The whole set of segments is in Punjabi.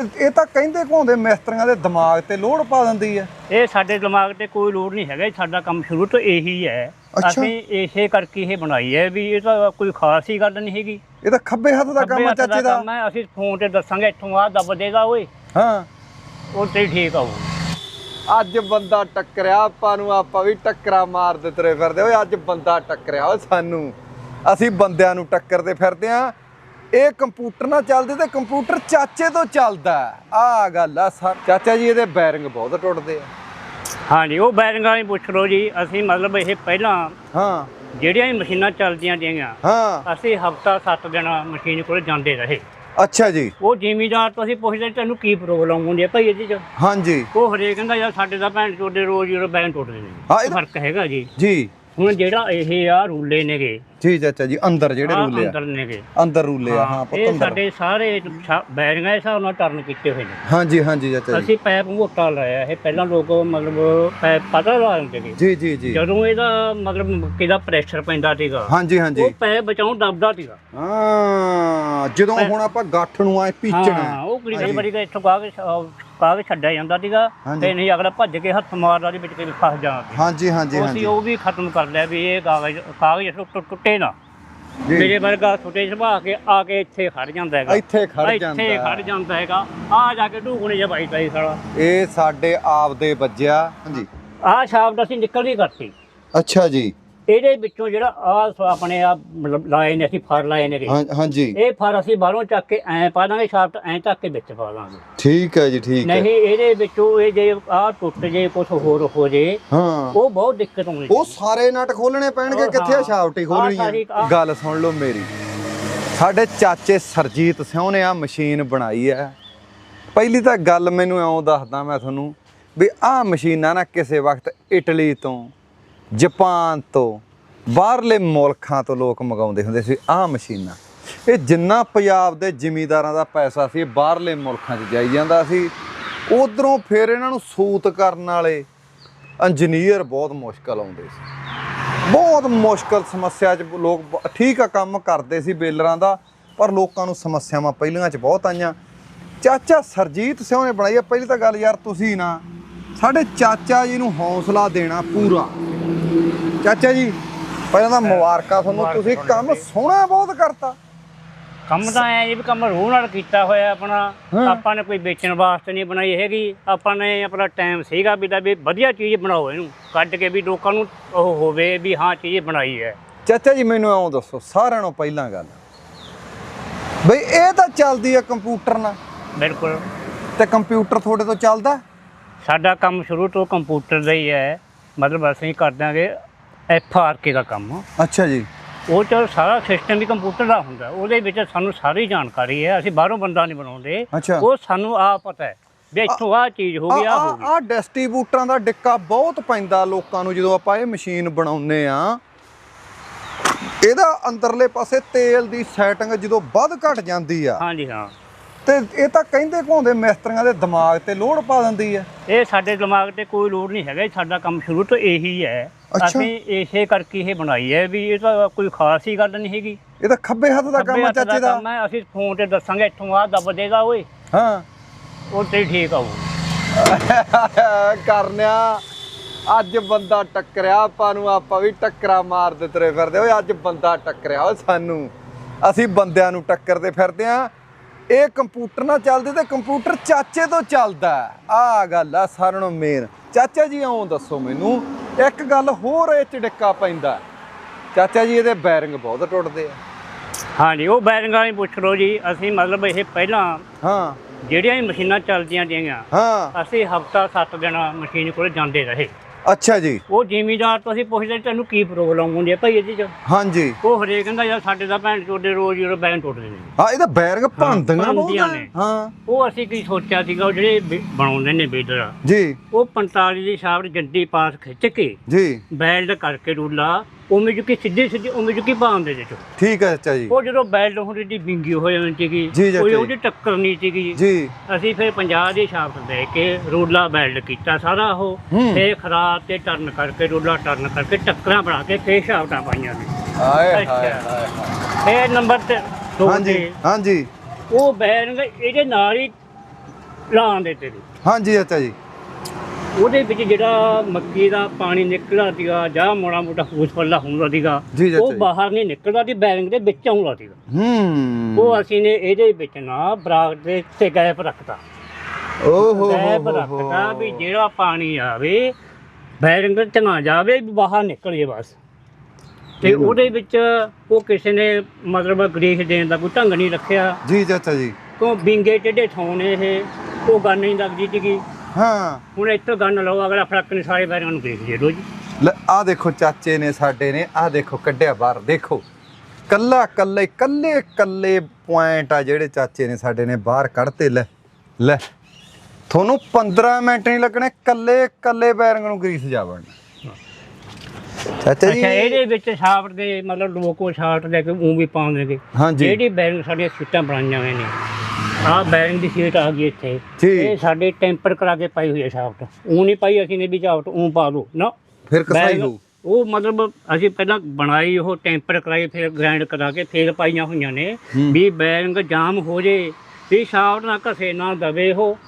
ਇਹ- ਤਾਂ ਕਹਿੰਦੇ ਘਾਉਂਦੇ ਮਿਸਤਰੀਆਂ ਦੇ ਦਿਮਾਗ ਤੇ ਲੋੜ ਪਾ ਦਿੰਦੀ ਹੈ। ਇਹ ਸਾਡੇ ਦਿਮਾਗ ਤੇ ਕੋਈ ਲੋੜ ਨਹੀਂ ਹੈਗਾ ਸਾਡਾ ਕੰਮ ਸ਼ੁਰੂ ਤੋਂ ਇਹੀ ਹੈ। ਅਸੀਂ ਇਸੇ ਕਰਕੇ ਇਹ ਬਣਾਈ ਹੈ ਵੀ ਇਹ ਤਾਂ ਕੋਈ ਖਾਸ ਹੀ ਗੱਲ ਨਹੀਂ ਹੈਗੀ। ਇਹ ਤਾਂ ਖੱਬੇ ਹੱਥ ਦਾ ਕੰਮ ਚਾਚੇ ਦਾ। ਹੈ ਅਸੀਂ ਫੋਨ ਤੇ ਦੱਸਾਂਗੇ ਇੱਥੋਂ ਆ ਦੱਬ ਦੇਗਾ ਓਏ। ਹਾਂ। ਉਹ ਤੇ ਠੀਕ ਆਊ ਅੱਜ ਬੰਦਾ ਟੱਕਰਿਆ ਆਪਾਂ ਨੂੰ ਆਪਾਂ ਵੀ ਟੱਕਰਾ ਮਾਰਦੇ ਤੁਰੇ ਫਿਰਦੇ। ਓਏ ਅੱਜ ਬੰਦਾ ਟੱਕਰਿਆ ਓ ਸਾਨੂੰ। ਅਸੀਂ ਬੰਦਿਆਂ ਨੂੰ ਟੱਕਰਦੇ ਫਿਰਦੇ ਆ। ਇਹ ਕੰਪਿਊਟਰ ਨਾਲ ਚੱਲਦੇ ਤੇ ਕੰਪਿਊਟਰ ਚਾਚੇ ਤੋਂ ਚੱਲਦਾ ਆ ਗੱਲ ਆ ਸਰ। ਚਾਚਾ ਜੀ ਇਹਦੇ ਬੈਰਿੰਗ ਬਹੁਤ ਟੁੱਟਦੇ ਆ। ਹਾਂਜੀ ਉਹ ਬੈਰਿੰਗਾਂ ਹੀ ਪੁੱਛ ਲਓ ਜੀ ਅਸੀਂ ਮਤਲਬ ਇਹ ਪਹਿਲਾਂ ਹਾਂ। ਜਿਹੜੀਆਂ ਵੀ ਮਸ਼ੀਨਾਂ ਚੱਲਦੀਆਂ ਤੀਆਂ ਹਾਂ। ਅਸੀਂ ਹਫਤਾ 7 ਦਿਨ ਮਸ਼ੀਨ ਕੋਲ ਜਾਂਦੇ ਰਹੇ। ਅੱਛਾ ਜੀ। ਉਹ ਜ਼ਿਮੀਦਾਰ ਤੋਂ ਅਸੀਂ ਪੁੱਛਦੇ ਤੈਨੂੰ ਕੀ ਪ੍ਰੋਬਲਮ ਹੁੰਦੀ ਹੈ ਭਾਈ ਇਹਦੇ ਚ? ਹਾਂਜੀ। ਉਹ ਹਰੇਕ ਕਹਿੰਦਾ ਯਾਰ ਸਾਡੇ ਤਾਂ ਭੈਣ ਚੋਦੇ ਰੋਜ਼ ਹੀ ਬੈਨ ਟੁੱਟਦੇ ਨੇ। ਹਾਂ, ਫ਼ਰਕ ਹੈਗਾ ਜੀ। ਜੀ। ਹੁਣ ਜਿਹੜਾ ਇਹ ਆ ਰੂਲੇ ਨੇਗੇ ਜੀ ਚਾਚਾ ਜੀ ਅੰਦਰ ਜਿਹੜੇ ਆਹ ਰੂਲੇ ਆ। ਅੰਦਰ ਨੇਗੇ। ਅੰਦਰ ਰੂਲੇ ਆ ਹਾਂ ਇਹ ਪੁੱਤ ਅੰਦਰ ਸਾਡੇ ਸਾਰੇ ਛਾ- ਬੈਰਿੰਗਾਂ ਦੇ ਹਿਸਾਬ ਨਾਲ ਟਰਨ ਕੀਤੇ ਹੋਏ ਨੇ। ਹਾਂਜੀ ਹਾਂਜੀ ਚਾਚਾ ਜੀ। ਅਸੀਂ ਪੈਪ ਮੋਟਾ ਲਾਇਆ ਇਹ ਪਹਿਲਾਂ ਲੋਕ ਮਤਲਬ ਪੈਪ ਪਤਾ ਲਾ ਦਿੰਦੇ ਨੇ ਜੀ ਜੀ ਜੀ। ਜਦੋਂ ਇਹਦਾ ਮਤਲਬ ਕਿਹਦਾ ਪ੍ਰੈਸ਼ਰ ਪੈਂਦਾ ਸੀਗਾ ਹਾਂਜੀ ਹਾਂਜੀ। ਉਹ ਪੈਪ ਬਚਾਉਣ ਦਬਦਾ ਸੀਗਾ। ਹਾਂ ਜਦੋਂ ਹੁਣ ਆਪਾਂ ਗੱਠ ਨੂੰ ਆਏ ਪੀਚਣਾ ਹਾਂ। ਉਹ ਕਈ ਵਾਰੀ ਤਾਂ ਇੱਥੋਂ ਕਾਗਜ਼ ਕਾਗਜ਼ ਛੱਡਿਆ ਜਾਂਦਾ ਸੀਗਾ ਹਾਂਜੀ। ਤੇ ਨਹੀਂ ਅਗਲਾ ਭੱਜ ਕੇ ਹੱਥ ਮਾਰਦਾ ਦੇ ਵਿੱਚ ਕੇ ਫਸ ਜਾਂਦਾ ਹਾਂਜੀ ਹਾਂਜੀ ਅਸੀਂ ਹਾਂਜੀ। ਉਹ ਵੀ ਖਤਮ ਕਰ ਲਿਆ ਵੀ ਇਹ ਕਾਗਜ਼ ਕਾਗਜ਼ ਟੁੱਟ- ਟੁੱਟੇ ਨਾ। ਜੀ। ਮੇਰੇ ਵਰਗਾ ਛੋਟੇ ਸੁਭਾ ਕੇ ਆ ਕੇ ਇੱਥੇ ਖੜ ਜਾਂਦਾ ਹੈਗਾ। ਇੱਥੇ ਖੜ ਜਾਂਦਾ ਇੱਥੇ ਖੜ ਜਾਂਦਾ ਹੈਗਾ। ਆ ਜਾ ਕੇ ਢੂਕਣੇ ਜਿਹਾ ਬਾਈ ਤਾਈ ਸਾਲਾ। ਇਹ ਸਾਡੇ ਆਪ ਦੇ ਵੱਜਿਆ। ਹਾਂਜੀ। ਆਹ ਸ਼ਾਬਦ ਅਸੀਂ ਨਿਕਲ ਹੀ ਕਰਤੀ। ਅੱਛਾ ਜੀ। ਇਹਦੇ ਵਿੱਚੋਂ ਜਿਹੜਾ ਆ ਆਪਣੇ ਆ ਮਤਲਬ ਲਾਏ ਨੇ ਅਸੀਂ ਫਰ ਲਾਏ ਨੇ ਹਾਂ- ਹਾਂਜੀ। ਇਹ ਫਰ ਅਸੀਂ ਬਾਹਰੋਂ ਚੱਕ ਕੇ ਐ ਪਾ ਦਾਂਗੇ ਸ਼ਾਫਟ ਐ ਚੱਕ ਕੇ ਵਿੱਚ ਪਾ ਦਾਂਗੇ। ਠੀਕ ਹੈ ਜੀ ਠੀਕ ਹੈ। ਨਹੀਂ ਇਹਦੇ ਵਿੱਚੋਂ ਇਹ ਜੇ ਆ ਟੁੱਟ ਜੇ ਕੁਝ ਹੋਰ ਹੋ ਜੇ ਹਾਂ। ਉਹ ਬਹੁਤ ਦਿੱਕਤ ਆਉਂਦੀ ਉਹ ਸਾਰੇ ਨਟ ਖੋਲਣੇ ਪੈਣਗੇ ਕਿੱਥੇ ਆ ਆਹ ਖੋਲਣੀ ਸਾਰੀ- ਆਹ- ਗੱਲ ਸੁਣ ਲਓ ਮੇਰੀ। ਸਾਡੇ ਚਾਚੇ ਸਰਜੀਤ ਸਿਉ ਨੇ ਆ ਮਸ਼ੀਨ ਬਣਾਈ ਹੈ। ਪਹਿਲੀ ਤਾਂ ਗੱਲ ਮੈਨੂੰ ਇਉਂ ਦੱਸਦਾ ਮੈਂ ਤੁਹਾਨੂੰ ਵੀ ਆਹ ਮਸ਼ੀਨਾਂ ਨਾ ਕਿਸੇ ਵਕਤ ਇਟਲੀ ਤੋਂ ਜਾਪਾਨ ਤੋਂ ਬਾਹਰਲੇ ਮੁਲਕਾਂ ਤੋਂ ਲੋਕ ਮੰਗਾਉਂਦੇ ਹੁੰਦੇ ਸੀ ਆਹ ਮਸ਼ੀਨਾਂ। ਇਹ ਜਿੰਨਾ ਪੰਜਾਬ ਦੇ ਜ਼ਿਮੀਂਦਾਰਾਂ ਦਾ ਪੈਸਾ ਸੀ, ਇਹ ਬਾਹਰਲੇ ਮੁਲਕਾਂ 'ਚ ਜਾਈ ਜਾਂਦਾ ਸੀ। ਉਧਰੋਂ ਫਿਰ ਇਹਨਾਂ ਨੂੰ ਸੂਤ ਕਰਨ ਵਾਲੇ ਇੰਜੀਨੀਅਰ ਬਹੁਤ ਮੁਸ਼ਕਲ ਆਉਂਦੇ ਸੀ। ਬਹੁਤ ਮੁਸ਼ਕਲ ਸਮੱਸਿਆ 'ਚ ਲੋਕ ਠੀਕ ਆ, ਕੰਮ ਕਰਦੇ ਸੀ ਬੇਲਰਾਂ ਦਾ, ਪਰ ਲੋਕਾਂ ਨੂੰ ਸਮੱਸਿਆਵਾਂ ਪਹਿਲੀਆਂ 'ਚ ਬਹੁਤ ਆਈਆਂ। ਚਾਚਾ ਸਰਜੀਤ ਸਿੰਘ ਨੇ ਬਣਾਈ ਆ, ਪਹਿਲੀ ਤਾਂ ਗੱਲ ਯਾਰ ਤੁਸੀਂ ਨਾ, ਸਾਡੇ ਚਾਚਾ ਜੀ ਨੂੰ ਹੌਸਲਾ ਦੇਣਾ ਪੂਰਾ। ਚਾਚਾ ਜੀ ਪਹਿਲਾਂ ਤਾਂ ਮੁਬਾਰਕਾਂ ਤੁਹਾਨੂੰ। ਤੁਸੀਂ ਕੰਮ ਸੋਹਣਾ ਬਹੁਤ ਕਰਤਾ। ਕੰਮ ਤਾਂ ਐ ਇਹ ਵੀ ਕੰਮ ਰੋਹ ਨਾਲ ਕੀਤਾ ਹੋਇਆ ਆਪਣਾ। ਹਾਂ। ਆਪਾਂ ਨੇ ਕੋਈ ਵੇਚਣ ਵਾਸਤੇ ਨਹੀਂ ਬਣਾਈ ਹੈਗੀ। ਆਪਾਂ ਨੇ ਆਪਣਾ ਟਾਈਮ ਸੀਗਾ ਵੀ ਦਾ ਵੀ ਵਧੀਆ ਚੀਜ਼ ਬਣਾਓ ਇਹਨੂੰ। ਕੱਢ ਕੇ ਵੀ ਲੋਕਾਂ ਨੂੰ ਉਹ ਹੋਵੇ ਵੀ ਹਾਂ ਚੀਜ਼ ਬਣਾਈ ਹੈ। ਚਾਚਾ ਜੀ ਮੈਨੂੰ ਐਂ ਦੱਸੋ ਸਾਰਿਆਂ ਨੂੰ ਪਹਿਲਾਂ ਗੱਲ। ਬਈ ਇਹ ਤਾਂ ਚੱਲਦੀ ਆ ਕੰਪਿਊਟਰ ਨਾਲ। ਬਿਲਕੁਲ। ਤੇ ਕੰਪਿਊਟਰ ਤੁਹਾਡੇ ਤੋਂ ਚੱਲਦਾ? ਸਾਡਾ ਕੰਮ ਸ਼ੁਰੂ ਤੋਂ ਕੰਪਿਊਟਰ ਦਾ ਹੀ ਹੈ। ਮਤਲਬ ਅਸੀਂ ਕਰ ਦਾਂਗੇ ਐਫ ਆਰ ਕੇ ਦਾ ਕੰਮ। ਅੱਛਾ ਜੀ। ਉਹ ਚ ਸਾਰਾ ਸਿਸਟਮ ਵੀ ਕੰਪਿਊਟਰ ਦਾ ਹੁੰਦਾ। ਉਹਦੇ ਵਿੱਚ ਸਾਨੂੰ ਸਾਰੀ ਜਾਣਕਾਰੀ ਹੈ। ਅਸੀਂ ਬਾਹਰੋਂ ਬੰਦਾ ਨਹੀਂ ਬਣਾਉਂਦੇ। ਉਹ ਸਾਨੂੰ ਆ ਪਤਾ ਹੈ ਵੀ ਇੱਥੋਂ ਆ ਚੀਜ਼ ਹੋ ਗਈ ਆ ਹੋ ਗਈ। ਆ ਡਿਸਟ੍ਰੀਬਿਊਟਰਾਂ ਦਾ ਡਿੱਕਾ ਬਹੁਤ ਪੈਂਦਾ ਲੋਕਾਂ ਨੂੰ ਜਦੋਂ ਆਪਾਂ ਇਹ ਮਸ਼ੀਨ ਬਣਾਉਨੇ ਆ ਇਹਦਾ ਅੰਦਰਲੇ ਪਾਸੇ ਤੇਲ ਦੀ ਸੈਟਿੰਗ ਜਦੋਂ ਵੱਧ ਘਟ ਜਾਂਦੀ ਆ ਹਾਂਜੀ ਹਾਂ। ਤੇ ਇਹ ਤਾਂ ਕਹਿੰਦੇ ਘਾਉਂਦੇ ਮਿਸਤਰੀਆਂ ਦੇ ਦਿਮਾਗ ਤੇ ਲੋੜ ਪਾ ਦਿੰਦੀ ਆ ਇਹ ਸਾਡੇ ਦਿਮਾਗ ਤੇ ਕੋਈ ਲੋੜ ਨਹੀਂ ਹੈਗਾ ਸਾਡਾ ਕੰਮ ਸ਼ੁਰੂ ਤੋਂ ਇਹੀ ਹੈ। ਅਸੀਂ ਇਸੇ ਕਰਕੇ ਇਹ ਬਣਾਈ ਹੈ ਵੀ ਇਹ ਤਾਂ ਕੋਈ ਖਾਸ ਹੀ ਗੱਲ ਨਹੀਂ ਹੈਗੀ। ਇਹ ਤਾਂ ਖੱਬੇ ਹੱਥ ਦਾ ਕੰਮ ਚਾਚੇ ਦਾ। ਹੈ ਅਸੀਂ ਫੋਨ ਤੇ ਦੱਸਾਂਗੇ ਇੱਥੋਂ ਆ ਦੱਬ ਦੇਗਾ ਓਏ। ਹਾਂ। ਉਹ ਤੇ ਠੀਕ ਆਊ ਕਰਨਿਆ ਅੱਜ ਬੰਦਾ ਟੱਕਰਿਆ ਆਪਾਂ ਨੂੰ ਆਪਾਂ ਵੀ ਟੱਕਰਾ ਮਾਰਦੇ ਤੁਰੇ ਫਿਰਦੇ। ਓਏ ਅੱਜ ਬੰਦਾ ਟੱਕਰਿਆ ਓ ਸਾਨੂੰ। ਅਸੀਂ ਬੰਦਿਆਂ ਨੂੰ ਟੱਕਰਦੇ ਫਿਰਦੇ ਆ। ਇਹ ਕੰਪਿਊਟਰ ਨਾਲ ਚੱਲਦੇ ਤੇ ਕੰਪਿਊਟਰ ਚਾਚੇ ਤੋਂ ਚੱਲਦਾ ਆ ਗੱਲ ਆ ਸਾਰਿਆਂ ਨੂੰ ਮੇਨ ਚਾਚਾ ਜੀ ਆਉਂ ਦੱਸੋ ਮੈਨੂੰ। ਇੱਕ ਗੱਲ ਹੋਰ ਇਹ ਚ ਡਿੱਕਾ ਪੈਂਦਾ ਚਾਚਾ ਜੀ ਇਹਦੇ ਬੈਰਿੰਗ ਬਹੁਤ ਟੁੱਟਦੇ ਆ। ਹਾਂਜੀ ਉਹ ਬੈਰਿੰਗਾਂ ਹੀ ਪੁੱਛ ਲਓ ਜੀ। ਅਸੀਂ ਮਤਲਬ ਇਹ ਪਹਿਲਾਂ ਹਾਂ। ਜਿਹੜੀਆਂ ਵੀ ਮਸ਼ੀਨਾਂ ਚੱਲਦੀਆਂ ਤੀਆਂ ਹਾਂ। ਅਸੀਂ ਹਫਤਾ 7 ਦਿਨ ਮਸ਼ੀਨ ਕੋਲ ਜਾਂਦੇ ਰਹੇ। ਅੱਛਾ ਜੀ। ਉਹ ਜ਼ਿਮੀਦਾਰ ਤੋਂ ਅਸੀਂ ਪੁੱਛਦੇ ਤੈਨੂੰ ਕੀ ਪ੍ਰੋਬਲਮ ਹੁੰਦੀ ਹੈ ਭਾਈ ਇਹਦੇ ਚ? ਹਾਂਜੀ। ਉਹ ਹਰੇਕ ਕਹਿੰਦਾ ਯਾਰ ਸਾਡੇ ਤਾਂ ਭੈਣ ਚੋਦੇ ਰੋਜ਼ ਹੀ ਬੈਨ ਟੁੱਟਦੇ ਨੇ। ਹਾਂ ਇਹਦਾ ਬੈਰਿੰਗ ਭੰਦੀਆਂ ਬਹੁਤ। ਨੇ। ਹਾਂ। ਉਹ ਅਸੀਂ ਕੀ ਸੋਚਿਆ ਸੀਗਾ ਉਹ ਜਿਹੜੇ ਬੇ- ਬਣਾਉਂਦੇ ਨੇ ਬੇਦਰ ਜੀ। ਉਹ 45 ਦੀ ਸ਼ਾਫਟ ਜੱਡੀ ਪਾਸ ਖਿੱਚ ਕੇ ਜੀ। ਬੈਲਡ ਕਰਕੇ ਰੂਲਾ ਉਵੇਂ ਜੁਕੀ ਸਿੱਧੀ ਸਿੱਧੀ ਉਵੇਂ ਜੁਕੀ ਪਾਉਂਦੇ ਦੇ ਚੋ ਠੀਕ ਹੈ ਚਾਚਾ ਜੀ। ਉਹ ਜਦੋਂ ਬੈਲਡ ਹੁੰਦੀ ਦੀ ਬਿੰਗੀ ਹੋ ਜਾਂਦੀ ਸੀਗੀ ਜੀ, ਜੀ, ਕੋਈ ਜੀ। ਉਹਦੀ ਟੱਕਰ ਨਹੀਂ ਸੀਗੀ। ਜੀ। ਅਸੀਂ ਫਿਰ 50 ਦੀ ਸ਼ਾਫਟ ਦੇ ਕੇ ਰੂਲਾ ਬੈਲਡ ਕੀਤਾ ਸਾਰਾ ਉਹ। ਹੂੰ। ਤੇ ਖਰਾਬ ਤੇ ਟਰਨ ਕਰਕੇ ਰੂਲਾ ਟਰਨ ਕਰਕੇ ਟੱਕਰਾਂ ਬਣਾ ਕੇ ਫੇਰ ਸ਼ਾਫਟਾਂ ਪਾਈਆਂ ਨੇ। ਹਾਏ ਹਾਏ ਅੱਛਾ। ਹਾਏ ਫੇਰ ਨੰਬਰ ਤੇ ਦੋ ਹਾਂਜੀ ਤੇ ਹਾਂਜੀ। ਉਹ ਬੈਰਿੰਗ ਇਹਦੇ ਨਾਲ ਹੀ ਲਾਂ ਦੇ ਤੇ ਹਾਂਜੀ ਚਾਚਾ ਜੀ। ਉਹਦੇ ਵਿੱਚ ਜਿਹੜਾ ਮੱਕੀ ਦਾ ਪਾਣੀ ਨਿਕਲਦਾ ਸੀਗਾ ਜਾਂ ਮੋੜਾ ਮੋਟਾ ਫੂਸ ਪੱਲਾ ਹੁੰਦਾ ਸੀਗਾ ਜੀ ਉਹ ਜੀ। ਬਾਹਰ ਨਹੀਂ ਨਿਕਲਦਾ ਸੀ ਬੈਰਿੰਗ ਦੇ ਵਿੱਚ ਆਉਂਦਾ ਸੀਗਾ। ਹੂੰ। ਉਹ ਅਸੀਂ ਨੇ ਇਹਦੇ ਵਿੱਚ ਨਾ ਬਰਾਕ ਦੇ ਤੇ ਗੈਪ ਰੱਖਤਾ। ਓਹੋ ਗੈਪ ਰੱਖਤਾ ਵੀ ਜਿਹੜਾ ਪਾਣੀ ਆਵੇ ਬੈਰਿੰਗ ਤੇ ਨਾ ਜਾਵੇ ਵੀ ਬਾਹਰ ਨਿਕਲ ਜੇ ਬਸ। ਤੇ ਉਹਦੇ ਵਿੱਚ ਉਹ ਕਿਸੇ ਨੇ ਮਤਲਬ ਗਰੀਸ ਦੇਣ ਦਾ ਕੋਈ ਢੰਗ ਨਹੀਂ ਰੱਖਿਆ। ਜੀ ਚਾਚਾ ਜੀ। ਕਿਉਂ ਬਿੰਗੇ ਟੇਢੇ ਠਾਉਣੇ ਇਹ ਉਹ ਗੱਲ ਨਹੀਂ ਲੱਗਦੀ ਸੀਗੀ। ਹਾਂ। ਹੁਣ ਇੱਥੋਂ ਗੰਨ ਲਓ ਅਗਲਾ ਫ਼ਰਕ ਨਹੀਂ ਸਾਰੇ ਬੈਰਿੰਗਾਂ ਨੂੰ ਦੇਖ ਜੇ ਲੋ ਜੀ। ਲੈ ਆ ਦੇਖੋ ਚਾਚੇ ਨੇ ਸਾਡੇ ਨੇ ਆ ਦੇਖੋ ਕੱਢਿਆ ਬਾਹਰ ਦੇਖੋ। ਕੱਲਾ ਕੱਲੇ ਕੱਲੇ ਕੱਲੇ ਪੁਆਇੰਟ ਆ ਜਿਹੜੇ ਚਾਚੇ ਨੇ ਸਾਡੇ ਨੇ ਬਾਹਰ ਕੱਢਤੇ ਲੈ ਲੈ। ਤੁਹਾਨੂੰ 15 ਮਿੰਟ ਨਹੀਂ ਲੱਗਣੇ ਕੱਲੇ ਕੱਲੇ ਬੈਰਿੰਗ ਨੂੰ ਗਰੀਸ ਜਾਵਣ। ਚਾਚਾ ਜੀ। ਅੱਛਾ ਇਹਦੇ ਵਿੱਚ ਸ਼ਾਫਟ ਦੇ ਮਤਲਬ ਲੋਕੋ ਸ਼ਾਫਟ ਲੈ ਕੇ ਉਹ ਵੀ ਪਾਉਂਦੇ ਨੇ। ਜਿਹੜੀ ਬੈਰਿੰਗ ਸਾਡੀਆਂ ਸੀਟਾਂ ਬਣਾਈਆਂ ਹੋਈਆਂ ਨੇ ਆਹ ਬੈਰਿੰਗ ਦੀ ਸੀਟ ਆ ਗਈ ਇੱਥੇ। ਇਹ ਸਾਡੇ ਟੈਂਪਰ ਕਰਾ ਕੇ ਪਾਈ ਹੋਈ ਹੈ ਸ਼ਾਫਟ। ਉਹ ਨਹੀਂ ਪਾਈ ਅਸੀਂ ਨੇ ਵੀ ਸ਼ਾਫਟ ਉਹ ਪਾ ਦੋ। ਨਾ। ਫਿਰ ਕਸਾਈ ਬੈਰਿੰਗ- ਉਹ ਮਤਲਬ ਅਸੀਂ ਪਹਿਲਾਂ ਬਣਾਈ ਉਹ ਟੈਂਪਰ ਕਰਾਈ ਫਿਰ ਗ੍ਰਾਈਂਡ ਕਰਾ ਕੇ ਫਿਰ ਪਾਈਆਂ ਹੋਈਆਂ ਨੇ। ਹੂੰ। ਵੀ ਬੈਰਿੰਗ ਜਾਮ ਹੋ ਜੇ ਵੀ ਸ਼ਾਫਟ ਨਾ ਘਸੇ ਨਾ ਦਵੇ ਉਹ।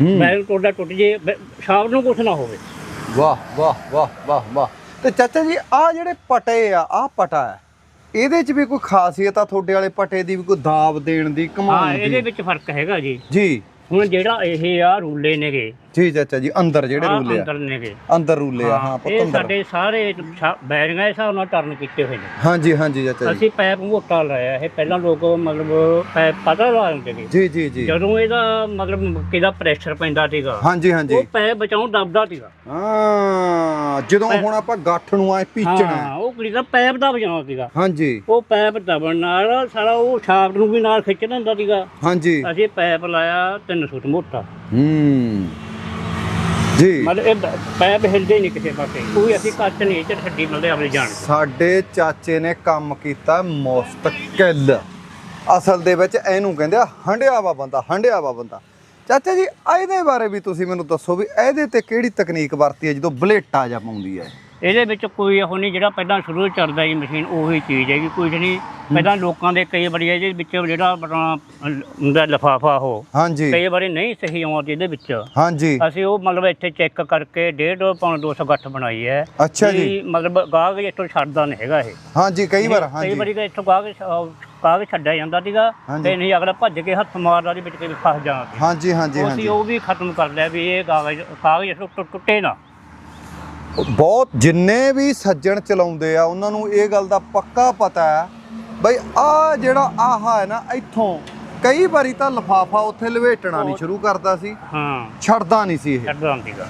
ਹੂੰ। ਬੈਰਿੰਗ ਟੁੱਟਦਾ ਟੁੱਟ ਜੇ ਸ਼ਾਫਟ ਨੂੰ ਕੁਛ ਨਾ ਹੋਵੇ। ਵਾਹ ਵਾਹ ਵਾਹ ਵਾਹ ਵਾਹ। ਤੇ ਚਾਚਾ ਜੀ ਆ ਜਿਹੜੇ ਪਟੇ ਆ ਆ ਪਟਾ ਹੈ। ਇਹਦੇ ਚ ਵੀ ਕੋਈ ਖਾਸੀਅਤ ਆ ਤੁਹਾਡੇ ਵਾਲੇ ਪਟੇ ਦੀ ਵੀ ਕੋਈ ਦਾਬ ਦੇਣ ਦੀ ਹਾਂ ਕਮਾਉਣ ਇਹਦੇ ਦੀ ਵਿੱਚ ਫ਼ਰਕ ਹੈਗਾ ਜੀ। ਜੀ। ਹੁਣ ਜਿਹੜਾ ਇਹ ਆ ਰੂਲੇ ਨੇਗੇ ਜੀ ਚਾਚਾ ਜੀ ਅੰਦਰ ਜਿਹੜੇ ਆਹ ਰੂਲੇ ਆ। ਅੰਦਰ ਰੂਲੇ ਆ ਹਾਂ ਪੁੱਤ ਇਹ ਅੰਦਰ। ਸਾਡੇ ਸਾਰੇ ਛਾ- ਬੈਰਿੰਗਾਂ ਦੇ ਹਿਸਾਬ ਨਾਲ ਟਰਨ ਕੀਤੇ ਹੋਏ ਨੇ। ਹਾਂਜੀ ਹਾਂਜੀ ਚਾਚਾ ਜੀ। ਅਸੀਂ ਪੈਪ ਮੋਟਾ ਲਾਇਆ ਇਹ ਪਹਿਲਾਂ ਲੋਕ ਮਤਲਬ ਪੈਪ ਪਤਾ ਲਾ ਦਿੰਦੇ ਨੇ ਜੀ ਜੀ ਜੀ। ਜਦੋਂ ਇਹਦਾ ਮਤਲਬ ਕਿਹਦਾ ਪ੍ਰੈਸ਼ਰ ਪੈਂਦਾ ਸੀਗਾ ਹਾਂਜੀ ਹਾਂਜੀ। ਉਹ ਪੈਪ ਬਚਾਉਣ ਦਬਦਾ ਸੀਗਾ। ਹਾਂ ਜਦੋਂ ਹੁਣ ਆਪਾਂ ਗੱਠ ਨੂੰ ਆਏ ਪੀਚਣਾ ਹੈ। ਹਾਂ ਉਹ ਕਿਹਦਾ ਪੈਪ ਦਾ ਬਚਾਉਣਾ ਸੀਗਾ। ਹਾਂਜੀ। ਉਹ ਪੈਪ ਦਬਣ ਨਾਲ ਸਾਰਾ ਉਹ ਸ਼ਾਫਟ ਨੂੰ ਵੀ ਨਾਲ ਖਿੱਚ ਲੈਂਦਾ ਸੀਗਾ। ਹਾਂਜੀ। ਅਸੀਂ ਪੈਪ ਲਾਇਆ 3 ਫੁੱਟ ਮੋਟਾ। ਹੂੰ। ਜੀ। ਮਤਲਬ ਇਹ ਪੈਪ ਹਿਲਦੇ ਨਹੀਂ ਕਿਸੇ ਪਾਸੇ। ਕੋਈ ਅਸੀਂ ਕੱਚ ਨਹੀਂ ਚ ਛੱਡੀ ਮਤਲਬ ਆਪਣੇ ਜਾਣ ਸਾਡੇ ਚਾਚੇ ਨੇ ਕੰਮ ਕੀਤਾ ਮੁਸਤਕਿਲ। ਅਸਲ ਦੇ ਵਿੱਚ ਇਹਨੂੰ ਕਹਿੰਦੇ ਆ ਹੰਡਿਆ ਵਾ ਬੰਦਾ ਹੰਡਿਆ ਵਾ ਬੰਦਾ। ਚਾਚਾ ਜੀ ਇਹਦੇ ਬਾਰੇ ਵੀ ਤੁਸੀਂ ਮੈਨੂੰ ਦੱਸੋ ਵੀ ਇਹਦੇ ਤੇ ਕਿਹੜੀ ਤਕਨੀਕ ਵਰਤੀ ਹੈ ਜਦੋਂ ਬਲੇਟਾ ਜਾਂ ਪਾਉਂਦੀ ਹੈ? ਇਹਦੇ ਵਿੱਚ ਕੋਈ ਉਹ ਨਹੀਂ ਜਿਹੜਾ ਪਹਿਲਾਂ ਸ਼ੁਰੂ ਤੋਂ ਚੱਲਦਾ ਸੀ ਮਸ਼ੀਨ ਉਹੀ ਚੀਜ਼ ਹੈਗੀ ਕੁਝ ਨਹੀਂ। ਪਹਿਲਾਂ ਲੋਕਾਂ ਦੇ ਕਈ ਵਾਰੀ ਇਹਦੇ ਵਿੱਚ ਜਿਹੜਾ ਆਪਣਾ ਹੁੰਦਾ ਲਫਾਫਾ ਉਹ ਹਾਂਜੀ। ਕਈ ਵਾਰੀ ਨਹੀਂ ਸਹੀ ਆਉਂਦਾ ਇਹਦੇ ਵਿੱਚ। ਹਾਂਜੀ। ਅਸੀਂ ਉਹ ਮਤਲਬ ਇੱਥੇ ਚੈੱਕ ਕਰਕੇ ਡੇਢ ਪੌਣ 200 ਗੱਠ ਬਣਾਈ ਹੈ। ਅੱਛਾ ਜੀ। ਮਤਲਬ ਗਾਹਕ ਇੱਥੋਂ ਛੱਡਦਾ ਨਹੀਂ ਹੈਗਾ ਇਹ। ਹਾਂਜੀ ਕਈ ਵਾਰ ਕਈ ਹਾਂਜੀ। ਵਾਰੀ ਤਾਂ ਇੱਥੋਂ ਗਾਹਕ ਛ- ਗਾਹਕ ਛੱਡਿਆ ਜਾਂਦਾ ਸੀਗਾ ਹਾਂਜੀ। ਤੇ ਨਹੀਂ ਅਗਲਾ ਭੱਜ ਕੇ ਹੱਥ ਮਾਰਦਾ ਉਹਦੇ ਵਿੱਚ ਕੋਈ ਫਸ ਜਾਂਦਾ ਸੀ। ਹਾਂਜੀ ਹਾਂਜੀ ਅਸੀਂ ਹਾਂਜੀ। ਉਹ ਵੀ ਖਤਮ ਕਰ ਲਿਆ ਵੀ ਇਹ ਕਾਗਜ਼ ਕਾਗਜ਼ ਟੁੱਟੇ ਨਾ। ਬਹੁਤ ਜਿੰਨੇ ਵੀ ਸੱਜਣ ਚਲਾਉਂਦੇ ਆ, ਉਹਨਾਂ ਨੂੰ ਇਹ ਗੱਲ ਦਾ ਪੱਕਾ ਪਤਾ ਹੈ, ਬਈ ਆ ਜਿਹੜਾ ਆਹਾ ਹੈ ਨਾ, ਇੱਥੋਂ ਕਈ ਵਾਰੀ ਤਾਂ ਲਫਾਫਾ ਉੱਥੇ ਲਵੇਟਣਾ ਨਹੀਂ ਸ਼ੁਰੂ ਕਰਦਾ ਸੀ। ਹਾਂ। ਛੱਡਦਾ ਨਹੀਂ ਸੀ ਇਹ। ਛੱਡਦਾ ਨਹੀਂ ਸੀਗਾ।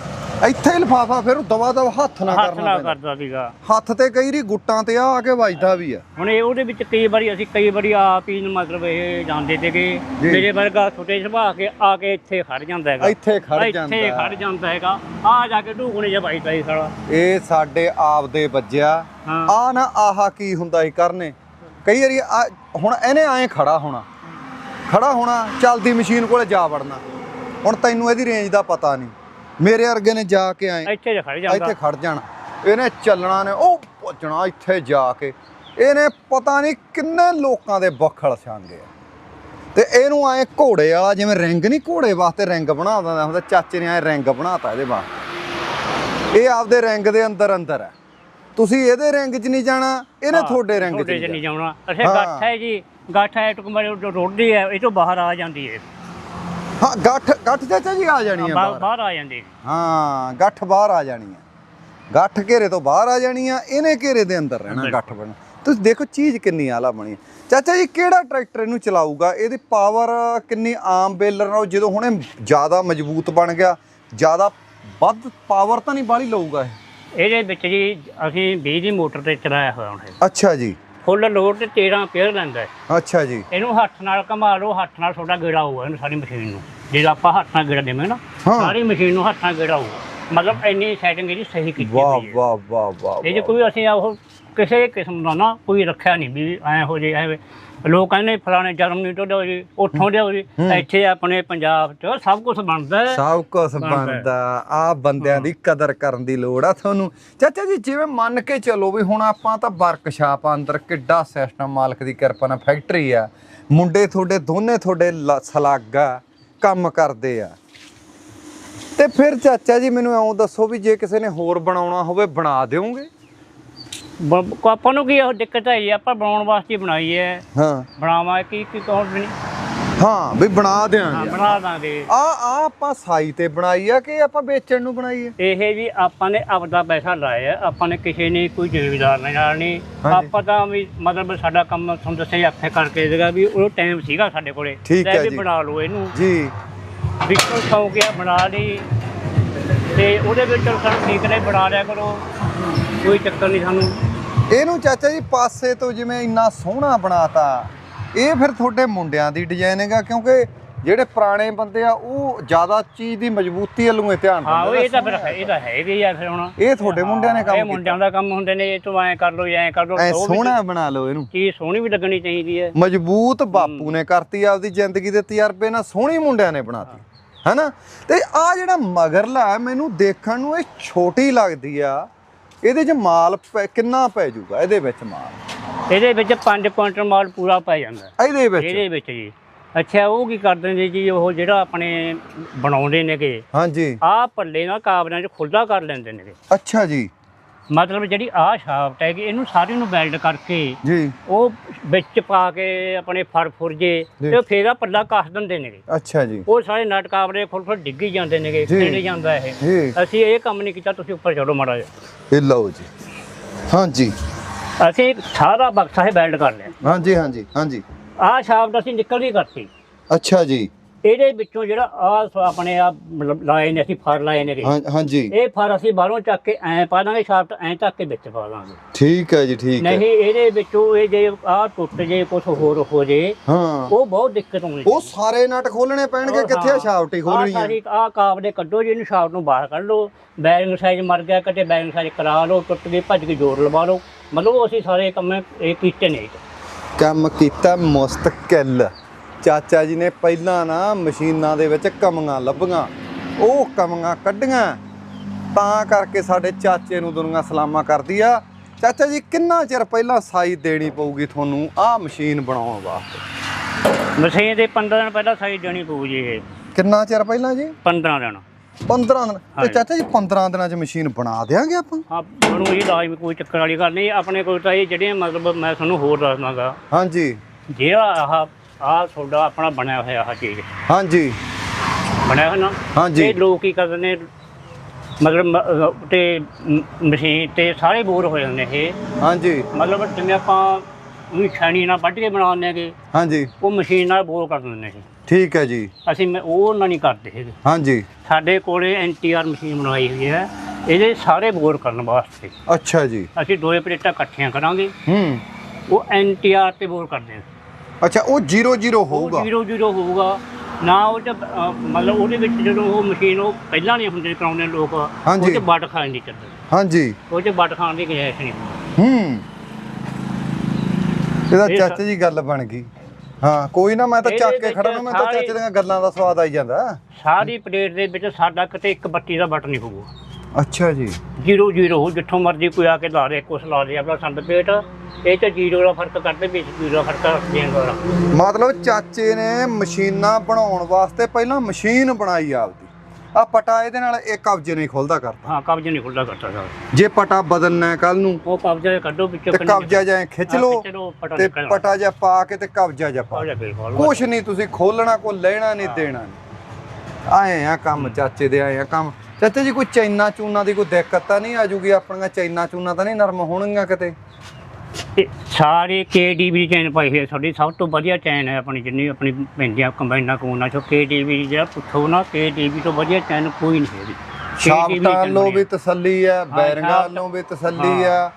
ਇੱਥੇ ਹੀ ਲਫਾਫਾ ਫਿਰ ਦਵਾ ਦਵਾ ਹੱਥ ਨਾਲ ਹੱਥ ਕਰਨਾ ਨਾਲ ਪੈਂਦਾ। ਕਰਦਾ ਸੀਗਾ। ਹੱਥ ਤੇ ਕਈ ਰੀ ਗੁੱਟਾਂ ਤੇ ਆ ਆ ਕੇ ਵੱਜਦਾ ਵੀ ਆ। ਹੁਣ ਇਹ ਉਹਦੇ ਵਿੱਚ ਕਈ ਵਾਰੀ ਅਸੀਂ ਕਈ ਵਾਰੀ ਆਪ ਹੀ ਮਤਲਬ ਇਹ ਜਾਂਦੇ ਜੀ। ਮੇਰੇ ਵਰਗਾ ਛੋਟੇ ਸੁਭਾਅ ਕੇ ਆ ਕੇ ਇੱਥੇ ਖੜ ਜਾਂਦਾ ਹੈਗਾ। ਇੱਥੇ ਖੜ ਜਾਂਦਾ ਇੱਥੇ। ਖੜ ਜਾਂਦਾ ਹੈਗਾ। ਆ ਜਾ ਕੇ ਢੂਕਣੇ ਜਿਹਾ ਵੱਜਦਾ ਸੀ ਸਾਲਾ। ਇਹ ਸਾਡੇ ਆਪ ਦੇ ਵੱਜਿਆ। ਹਾਂ। ਆ ਨਾ ਆਹਾ ਕੀ ਹੁੰਦਾ ਸੀ ਕਰਨੇ। ਕਈ ਵਾਰੀ ਆ- ਹੁਣ ਇਹਨੇ ਐਂ ਖੜਾ ਹੋਣਾ। ਖੜਾ ਹੋਣਾ ਚੱਲਦੀ ਮਸ਼ੀਨ ਕੋਲੇ ਜਾ ਵੜਨਾ। ਹੁਣ ਤੈਨੂੰ ਇਹਦੀ ਰੇਂਜ ਦਾ ਪਤਾ ਨਹੀਂ। ਮੇਰੇ ਵਰਗੇ ਨੇ ਜਾ ਕੇ ਐਂ ਇੱਥੇ ਜਿਹਾ ਖੜ ਜਾਂਦਾ। ਇੱਥੇ ਖੜ ਜਾਣਾ। ਇਹਨੇ ਚੱਲਣਾ ਨੇ ਉਹ ਪਹੁੰਚਣਾ ਇੱਥੇ ਜਾ ਕੇ। ਇਹਨੇ ਪਤਾ ਨਹੀਂ ਕਿੰਨੇ ਲੋਕਾਂ ਦੇ ਬੱਖਲ ਛਾਂਗੇ ਤੇ ਇਹਨੂੰ ਐ ਘੋੜੇ ਵਾਲਾ ਜਿਵੇਂ ਰਿੰਗ ਨਹੀਂ ਘੋੜੇ ਵਾਸਤੇ ਰਿੰਗ ਬਣਾ ਦਿੰਦਾ ਹੁੰਦਾ। ਚਾਚੇ ਨੇ ਐ ਰਿੰਗ ਬਣਾਤਾ ਇਹਦੇ ਵਾਸਤੇ। ਇਹ ਆਪਦੇ ਰਿੰਗ ਦੇ ਅੰਦਰ ਅੰਦਰ ਹੈ ਤੁਸੀਂ ਇਹਦੇ ਰਿੰਗ 'ਚ ਨਹੀਂ ਜਾਣਾ ਇਹਨੇ ਤੁਹਾਡੇ ਰਿੰਗ 'ਚ ਨਹੀਂ ਜਾਣਾ। ਹਾਂ। ਗੱਠ ਹੈ ਜੀ ਗੱਠ ਹੈ ਟੁਕਮਰੇ ਰੋਡਦੀ ਹੈ ਇਹ ਤੋਂ ਬਾਹਰ ਆ ਜਾਂਦੀ ਹੈ। ਹਾਂ ਗੱਠ ਗੱਠ ਚਾਚਾ ਜੀ ਆ ਜਾਣੀ ਹੈ ਬਾਹਰ। ਬਾਹਰ ਆ ਜਾਂਦੀ ਹੈ। ਗੱਠ ਬਾਹਰ ਆ ਜਾਣੀ ਹੈ। ਗੱਠ ਘੇਰੇ ਤੋਂ ਬਾਹਰ ਆ ਜਾਣੀ ਆ ਇਹਨੇ ਘੇਰੇ ਦੇ ਅੰਦਰ ਰਹਿਣਾ। ਗੱਠ ਬਣ ਤੁਸੀਂ ਦੇਖੋ ਚੀਜ਼ ਕਿੰਨੀ ਆਲਾ ਬਣੀ। ਚਾਚਾ ਜੀ ਕਿਹੜਾ ਟਰੈਕਟਰ ਇਹਨੂੰ ਚਲਾਊਗਾ? ਇਹਦੀ ਪਾਵਰ ਕਿੰਨੀ ਆਮ ਬੇਲਰ ਨਾਲੋਂ ਜਦੋਂ ਹੁਣੇ ਜ਼ਿਆਦਾ ਮਜ਼ਬੂਤ ਬਣ ਗਿਆ ਜ਼ਿਆਦਾ ਵੱਧ ਪਾਵਰ ਤਾਂ ਨਹੀਂ ਬਾਹਲੀ ਲਊਗਾ ਇਹ? ਇਹਦੇ ਵਿੱਚ ਜੀ ਅਸੀਂ 20 ਦੀ ਮੋਟਰ ਤੇ ਚਲਾਇਆ ਹੋਇਆ ਹੁਣ ਅੱਛਾ ਜੀ। ਫੁੱਲ ਲੋਡ ਤੇ 13 ਪੇਅਰ ਲੈਂਦਾ ਹੈ। ਅੱਛਾ ਜੀ। ਇਹਨੂੰ ਹੱਥ ਨਾਲ ਘਮਾ ਲਓ ਹੱਥ ਨਾਲ ਤੁਹਾਡਾ ਗੇੜਾ ਹੋਊਗਾ ਇਹਨੂੰ ਸਾਰੀ ਮਸ਼ੀਨ ਨੂੰ। ਜੇ ਆਪਾਂ ਹੱਥ ਨਾਲ ਗੇੜਾ ਦੇਵਾਂਗੇ ਨਾ। ਸਾਰੀ ਮਸ਼ੀਨ ਨੂੰ ਹੱਥ ਨਾਲ ਗੇੜਾ ਹੋਊਗਾ। ਮਤਲਬ ਇੰਨੀ ਸੈਟਿੰਗ ਇਹਦੀ ਸਹੀ ਕੀਤੀ ਵਾਹ ਹੋਈ ਹੈ। ਵਾਹ ਵਾਹ ਵਾਹ ਇਹ ਜੇ ਕੋਈ ਅਸੀਂ ਉਹ ਕਿਸੇ ਕਿਸਮ ਦਾ ਨਾ ਕੋਈ ਰੱਖਿਆ ਨਹੀਂ ਵੀ ਐ ਹੋ ਜੇ ਐਵੇਂ ਲੋਕ ਕਹਿੰਦੇ ਫਲਾਣੇ ਜਰਮਨੀ ਤੋਂ ਲਿਆਓ ਜੀ ਉੱਥੋਂ ਲਿਆਓ ਜੀ ਇੱਥੇ ਆਪਣੇ ਪੰਜਾਬ 'ਚ ਸਭ ਕੁਝ ਬਣਦਾ ਹੈ। ਸਭ ਕੁਝ ਬਣਦਾ ਆ ਬੰਦਿਆਂ ਦੀ ਕਦਰ ਕਰਨ ਦੀ ਲੋੜ ਆ ਤੁਹਾਨੂੰ। ਚਾਚਾ ਜੀ ਜਿਵੇਂ ਮੰਨ ਕੇ ਚੱਲੋ ਵੀ ਹੁਣ ਆਪਾਂ ਤਾਂ ਵਰਕਸ਼ਾਪ ਅੰਦਰ ਕਿੱਡਾ ਸਿਸਟਮ ਮਾਲਕ ਦੀ ਕਿਰਪਾ ਨਾਲ ਫੈਕਟਰੀ ਆ। ਮੁੰਡੇ ਤੁਹਾਡੇ ਦੋਨੇ ਤੁਹਾਡੇ ਸਲਾਗਾ ਕੰਮ ਕਰਦੇ ਆ। ਤੇ ਫਿਰ ਚਾਚਾ ਜੀ ਮੈਨੂੰ ਇਉਂ ਦੱਸੋ ਵੀ ਜੇ ਕਿਸੇ ਨੇ ਹੋਰ ਬਣਾਉਣਾ ਹੋਵੇ ਬਣਾ ਦਿਓਗੇ? ਬ- ਆਪਾਂ ਨੂੰ ਕੀ ਉਹ ਦਿੱਕਤ ਆਈ ਹੈ, ਆਪਾਂ ਬਣਾਉਣ ਵਾਸਤੇ ਹੀ ਬਣਾਈ ਹੈ। ਹਾਂ। ਬਣਾਵਾ ਕੀ ਕੀ ਕੌਣ ਨਹੀਂ। ਹਾਂ ਵੀ ਬਣਾ ਹਾਂ ਦਿਆਂਗੇ ਬਣਾ ਦਾਂਗੇ। ਆ ਆ ਆਪਾਂ ਸਾਈ ਤੇ ਬਣਾਈ ਆ ਕਿ ਆਪਾਂ ਵੇਚਣ ਨੂੰ ਬਣਾਈ ਆ? ਇਹ ਵੀ ਆਪਾਂ ਨੇ ਆਪਦਾ ਪੈਸਾ ਲਾਇਆ ਆਪਾਂ ਨੇ ਕਿਸੇ ਨੇ ਕੋਈ ਜ਼ਿਮੀਦਾਰ ਨਾਲ ਨਹੀਂ। ਹਾਂਜੀ। ਆਪਾਂ ਤਾਂ ਵੀ ਮਤਲਬ ਸਾਡਾ ਕੰਮ ਤੁਹਾਨੂੰ ਦੱਸਿਆ ਆਪੇ ਕਰਕੇ ਦੇਗਾ ਵੀ ਉਹ ਟਾਈਮ ਸੀਗਾ ਸਾਡੇ ਕੋਲੇ। ਠੀਕ ਲੈ ਹੈ ਵੀ ਜੀ। ਬਣਾ ਲਓ ਇਹਨੂੰ। ਜੀ। ਵੀ ਕੋਈ ਸ਼ੌਂਕ ਆ ਬਣਾ ਲਈ। ਤੇ ਉਹਦੇ ਵਿੱਚ ਸਾਨੂੰ ਠੀਕ ਨੇ ਬਣਾ ਲਿਆ ਕਰੋ। ਕੋਈ ਚੱਕਰ ਨਹੀਂ ਸਾਨੂੰ। ਇਹਨੂੰ ਚਾਚਾ ਜੀ ਪਾਸੇ ਤੋਂ ਜਿਵੇਂ ਇੰਨਾ ਸੋਹਣਾ ਬਣਾਤਾ ਇਹ ਫਿਰ ਤੁਹਾਡੇ ਮੁੰਡਿਆਂ ਦੀ ਡਿਜ਼ਾਈਨ ਹੈਗਾ ਕਿਉਂਕਿ ਜਿਹੜੇ ਪੁਰਾਣੇ ਬੰਦੇ ਆ ਉਹ ਜ਼ਿਆਦਾ ਚੀਜ਼ ਦੀ ਮਜ਼ਬੂਤੀ ਵੱਲੋਂ ਹੀ ਧਿਆਨ ਹਾਂ ਉਹ ਇਹ ਤਾਂ ਫਿਰ ਹੈ ਇਹ ਤਾਂ ਹੈ ਵੀ ਆ ਫਿਰ ਹੁਣ। ਇਹ ਤੁਹਾਡੇ ਮੁੰਡਿਆਂ ਨੇ ਕੰਮ ਇਹ ਮੁੰਡਿਆਂ ਦਾ ਕੰਮ ਹੁੰਦੇ ਨੇ ਇਹ ਤੋਂ ਐਂ ਕਰ ਲਓ ਐਂ ਕਰ ਲਓ ਐ ਉਹ ਵੀ ਸੋਹਣਾ ਬਣਾ ਲਓ ਇਹਨੂੰ। ਚੀਜ਼ ਸੋਹਣੀ ਵੀ ਲੱਗਣੀ ਚਾਹੀਦੀ ਹੈ। ਮਜ਼ਬੂਤ ਬਾਪੂ ਨੇ ਕਰਤੀ ਆਪਦੀ ਜ਼ਿੰਦਗੀ ਦੇ ਤਜਰਬੇ ਨਾਲ ਸੋਹਣੀ ਮੁੰਡਿਆਂ ਨੇ ਬਣਾਤੀ ਹੈਨਾ? ਤੇ ਆ ਜਿਹੜਾ ਮਗਰਲਾ ਮੈਨੂੰ ਦੇਖਣ ਨੂੰ ਇਹ ਛੋਟੀ ਲੱਗਦੀ ਆ। ਇਹਦੇ 'ਚ ਮਾਲ ਪੈ- ਕਿੰਨਾ ਪੈ ਜਾਊਗਾ? ਇਹਦੇ ਵਿੱਚ ਮਾਲ? ਇਹਦੇ ਵਿੱਚ 5 ਕੁਇੰਟਲ ਮਾਲ ਪੂਰਾ ਪੈ ਜਾਂਦਾ। ਹੈ। ਇਹਦੇ ਵਿੱਚ? ਇਹਦੇ ਵਿੱਚ ਜੀ। ਅੱਛਾ ਉਹ ਕੀ ਕਰਦੇ ਨੇ ਜੀ? ਉਹ ਜਿਹੜਾ ਆਪਣੇ ਬਣਾਉਂਦੇ ਨੇਗੇ ਹਾਂਜੀ। ਆਹ ਪੱਲੇ ਨਾਲ ਕਾਬਰਾਂ 'ਚ ਖੁੱਲ੍ਹਾ ਕਰ ਲੈਂਦੇ ਨੇਗੇ। ਅੱਛਾ ਜੀ। ਮਤਲਬ ਜਿਹੜੀ ਆਹ ਸ਼ਾਫਟ ਹੈਗੀ ਇਹਨੂੰ ਸਾਰੀ ਨੂੰ ਵੈਲਡ ਕਰਕੇ ਜੀ। ਉਹ ਵਿੱਚ ਪਾ ਕੇ ਆਪਣੇ ਫਰ ਫੁਰਜੇ। ਤੇ ਫੇਰ ਆਹ ਪੱਲਾ ਕੱਸ ਦਿੰਦੇ ਨੇਗੇ। ਅੱਛਾ ਜੀ। ਉਹ ਸਾਰੇ ਨਟ ਕਾਬਰੇ ਖੁੱਲ ਖੁੱਲ ਡਿੱਗੀ ਜਾਂਦੇ ਨੇਗੇ। ਖਿੰਡ ਜਾਂਦਾ ਇਹ। ਅਸੀਂ ਇਹ ਕੰਮ ਨਹੀਂ ਕੀਤਾ ਤੁਸੀਂ ਉੱਪਰ ਚੜੋ ਮਾੜਾ ਜਿਹਾ। ਇਹ ਲਓ ਜੀ। ਹਾਂਜੀ। ਅਸੀਂ ਸਾਰਾ ਬਕਸਾ ਇਹ ਵੈਲਡ ਕਰ ਲਿਆ। ਹਾਂਜੀ ਹਾਂਜੀ ਹਾਂਜੀ। ਆਹ ਸ਼ਾਫਟ ਅਸੀਂ ਨਿਕਲਦੀ ਕਰਤੀ। ਅੱਛਾ ਜੀ। ਇਹਦੇ ਵਿੱਚੋਂ ਜਿਹੜਾ ਆਹ ਆਪਣੇ ਆ ਲਾਏ ਨੇ ਅਸੀਂ ਫਰ ਲਾਏ ਨੇਗੇ ਹਾਂ ਹਾਂਜੀ। ਇਹ ਫਰ ਅਸੀਂ ਬਾਹਰੋਂ ਚੱਕ ਕੇ ਐਂ ਪਾ ਦਾਂਗੇ ਸ਼ਾਫਟ ਐਂ ਚੱਕ ਕੇ ਵਿੱਚ ਪਾ ਦਾਂਗੇ। ਠੀਕ ਹੈ ਜੀ ਠੀਕ ਹੈ। ਨਹੀਂ ਇਹਦੇ ਵਿੱਚੋਂ ਇਹ ਜੇ ਆਹ ਟੁੱਟ ਜੇ ਕੁਝ ਹੋਰ ਹੋ ਜੇ ਹਾਂ। ਉਹ ਬਹੁਤ ਦਿੱਕਤ ਆਉਂਦੀ ਉਹ ਸਾਰੇ ਨਟ ਖੋਲਣੇ ਪੈਣਗੇ ਕਿੱਥੇ ਆ ਸ਼ਾਫਟੀ ਖੋਲਣੀ ਆ? ਹੈ ਸਾਰੀ ਆਹ ਕਾਬ ਦੇ ਕੱਢੋ ਜੀ ਇਹਨੂੰ ਸ਼ਾਫਟ ਨੂੰ ਬਾਹਰ ਕੱਢ ਲਓ। ਬੈਰਿੰਗ ਸਾਈਜ਼ ਮਰ ਗਿਆ ਕਦੇ ਬੈਰਿੰਗ ਸਾਈਜ਼ ਕਰਾ ਲਓ ਟੁੱਟ ਗਈ ਭੱਜ ਕੇ ਜੋੜ ਲਵਾ ਲਓ। ਮਤਲਬ ਅਸੀਂ ਸਾਰੇ ਕੰਮ ਇਹ ਕੀਤੇ ਨੇ। ਕੰਮ ਕੀਤਾ ਮੁਸਤਕਿਲ। ਚਾਚਾ ਜੀ ਨੇ ਪਹਿਲਾਂ ਨਾ ਮਸ਼ੀਨਾਂ ਦੇ ਵਿੱਚ ਕਮੀਆਂ ਲੱਭੀਆਂ। ਉਹ ਕਮੀਆਂ ਕੱਢੀਆਂ। ਤਾਂ ਕਰਕੇ ਸਾਡੇ ਚਾਚੇ ਨੂੰ ਦੁਨੀਆ ਸਲਾਮਾ ਕਰਦੀ ਆ। ਚਾਚਾ ਜੀ ਕਿੰਨਾ ਚਿਰ ਪਹਿਲਾਂ ਸਾਈ ਦੇਣੀ ਪਊਗੀ ਤੁਹਾਨੂੰ ਆਹ ਮਸ਼ੀਨ ਬਣਾਉਣ ਵਾਸਤੇ? ਮਸ਼ੀਨ ਦੇ 15 ਦਿਨ ਪਹਿਲਾਂ ਸਾਈਜ਼ ਦੇਣੀ ਪਊ ਜੀ ਇਹ। ਕਿੰਨਾ ਚਿਰ ਪਹਿਲਾਂ ਜੀ? 15 ਦਿਨ। 15 ਦਿਨ। ਤੇ। ਚਾਚਾ ਜੀ 15 ਦਿਨਾਂ 'ਚ ਮਸ਼ੀਨ ਬਣਾ ਦੇਾਂਗੇ ਆਪਾਂ? ਹਾਂ ਬਣੂ ਇਹ ਲਾਜ਼ਮੀ ਕੋਈ ਚੱਕਰ ਵਾਲੀ ਗੱਲ ਨਹੀਂ। ਆਪਣੇ ਕੋਲ ਤਾਂ ਇਹ ਜਿਹੜੀਆਂ ਮਤਲਬ ਮੈਂ ਤੁਹਾਨੂੰ ਹੋਰ ਦੱਸਦਾਗਾ। ਹਾਂਜੀ। ਜਿਹੜਾ ਆਹ ਆਹ ਤੁਹਾਡਾ ਆਪਣਾ ਬਣਿਆ ਹੋਇਆ ਆਹ ਚੀਜ਼। ਹਾਂਜੀ। ਬਣਿਆ ਹੋਇਆ ਨਾ? ਹਾਂਜੀ। ਇਹ ਲੋਕ ਕੀ ਕਰਦੇ ਨੇ? ਮਤਲਬ ਮ- ਅਹ ਤੇ ਮ- ਮਸ਼ੀਨ ਤੇ ਸਾਰੇ ਬੋਰ ਹੋ ਜਾਂਦੇ ਇਹ। ਹਾਂਜੀ। ਮਤਲਬ ਜਿਵੇਂ ਆਪਾਂ ਵੀ ਛਾਣੀ ਨਾਲ ਵੱਢ ਕੇ ਬਣਾਉਂਦੇ ਹੈਗੇ। ਹਾਂਜੀ। ਉਹ ਮਸ਼ੀਨ ਨਾਲ ਬੋਰ ਕਰ ਦਿੰਦੇ ਨੇ ਠੀਕ ਹੈ ਜੀ। ਅਸੀਂ ਮੈਂ ਉਹ ਨਾਲ ਨਹੀਂ ਕਰਦੇ ਹੈਗੇ। ਹਾਂਜੀ। ਸਾਡੇ ਕੋਲੇ ਐਨਟੀਆਰ ਮਸ਼ੀਨ ਬਣਾਈ ਹੋਈ ਹੈ। ਇਹਦੇ ਸਾਰੇ ਬੋਰ ਕਰਨ ਵਾਸਤੇ। ਅੱਛਾ ਜੀ। ਅਸੀਂ ਦੋਏ ਪਲੇਟਾਂ ਇਕੱਠੀਆਂ ਕਰਾਂਗੇ। ਹੂੰ। ਉਹ ਐਨਟੀਆਰ ਤੇ ਬੋਰ ਕਰਦੇ ਹਾਂ ਅੱਛਾ ਉਹ 00 ਹੋਊਗਾ। ਉਹ 00 ਹੋਊਗਾ। ਨਾ ਉਹ ਚ ਮਤਲਬ ਉਹਦੇ ਵਿੱਚ ਜਦੋਂ ਉਹ ਮਸ਼ੀਨ ਉਹ ਪਹਿਲਾਂ ਨਹੀਂ ਹੁੰਦੇ ਕਰਾਉਂਦੇ ਲੋਕ ਉਹ। ਚ ਵੱਟ ਖਾਣ ਦੀ ਚੱਲਦੀ ਹਾਂਜੀ। ਉਹ ਚ ਵੱਟ ਖਾਣ ਦੀ ਗੁੰਜਾਇਸ਼ ਨਹੀਂ ਹੁੰਦੀ। ਹੂੰ। ਇਹਦਾ ਇਹ ਚਾਚਾ ਜੀ ਗੱਲ ਬਣ ਗਈ। ਹਾਂ ਕੋਈ ਨਾ ਮੈਂ ਤਾਂ ਇਹਦੇ ਚੱਕ ਕੇ ਵਿੱਚ ਖੜਾ ਨਾ ਮੈਂ ਤਾਂ ਚਾਚੇ ਦੀਆਂ ਗੱਲਾਂ ਦਾ ਸਵਾਦ ਆਈ ਜਾਂਦਾ। ਸਾਰੀ ਪਲੇਟ ਦੇ ਵਿੱਚ ਸਾਡਾ ਕਿਤੇ ਇੱਕ ਬੱਤੀ ਦਾ ਵੱਟ ਨਹੀਂ ਹੋਊਗਾ। ਅੱਛਾ ਜੀ। 00 ਜਿੱਥੋਂ ਮਰਜ਼ੀ ਕੋਈ ਆ ਕੇ ਲਾ ਦੇ ਕੁਛ ਲਾ ਦੇ ਆਪਣਾ ਸੰਦ ਪੇਟ ਇਹ ਚ ਜ਼ੀਰੋ ਦਾ ਫ਼ਰਕ ਕੱਢਦੇ ਵਿੱਚ ਜ਼ੀਰੋ ਦਾ ਫ਼ਰਕ ਦੇਣ ਵਾਲਾ ਮਤਲਬ ਚਾਚੇ ਨੇ ਮਸ਼ੀਨਾਂ ਬਣਾਉਣ ਵਾਸਤੇ ਪਹਿਲਾਂ ਮਸ਼ੀਨ ਬਣਾਈ ਆਪਦੀ। ਆ ਪਟਾ ਇਹਦੇ ਨਾਲ ਇਹ ਕਬਜੇ ਨਹੀਂ ਖੁੱਲਦਾ ਕਰਦਾ। ਹਾਂ ਕਬਜ਼ ਨਹੀਂ ਖੁੱਲਦਾ ਸਾਰਾ। ਜੇ ਪਟਾ ਬਦਲਣਾ ਕੱਲ ਨੂੰ ਉਹ ਕਬਜ਼ਾ ਕੱਢੋ ਵਿੱਚੋਂ ਤੇ ਕਬਜਾ ਜਾਂ ਖਿੱਚ ਲਓ ਤੇ ਪਟਾ ਜਾਂ ਪਾ ਕੇ ਤੇ ਕਬਜਾ ਜਾਂ ਪਾ। ਕੁਛ ਨਹੀਂ ਤੁਸੀਂ ਖੋਲਣਾ ਕੋ ਲੈਣਾ ਨਹੀਂ ਦੇਣਾ ਆਏ ਆ ਕੰਮ ਚਾਚੇ ਦੇ ਆਏ ਆ ਕੰਮ। ਚਾਚਾ ਜੀ ਕੋਈ ਚੈਨਾ ਚੂਨਾ ਦੀ ਕੋਈ ਦਿੱਕਤ ਤਾਂ ਨਹੀਂ ਆਜੂਗੀ ਆਪਣੀਆਂ ਚੈਨਾ ਚੂਨਾ ਤਾਂ ਨਹੀਂ ਨਰਮ ਹੋਣਗੀਆਂ ਕਿਤੇ? ਤੇ ਸਾਰੇ KDB ਚੈਨ ਪਾਈ ਹੋਈ ਹੈ ਸਾਡੀ ਸਭ ਤੋਂ ਵਧੀਆ ਚੈਨ ਹੈ ਆਪਣੀ ਜਿੰਨੀ ਆਪਣੀ ਪੈਂਦੀਆਂ ਕੰਬਾਈਨਾਂ ਕੋਨਾ ਚੋਂ KDB ਜਿਹੜਾ ਪੁੱਛੋ ਨਾ KDB ਤੋਂ ਵਧੀਆ ਚੈਨ ਕੋਈ ਨਹੀਂ ਹੈਗੀ। KDB ਸ਼ਾਫਟਾਂ ਚੈਨ ਵੱਲੋਂ ਬਣੀ ਵੀ ਤਸੱਲੀ ਆ ਬੈਰਿੰਗਾਂ ਵੱਲੋਂ ਵੀ ਤਸੱਲੀ ਆ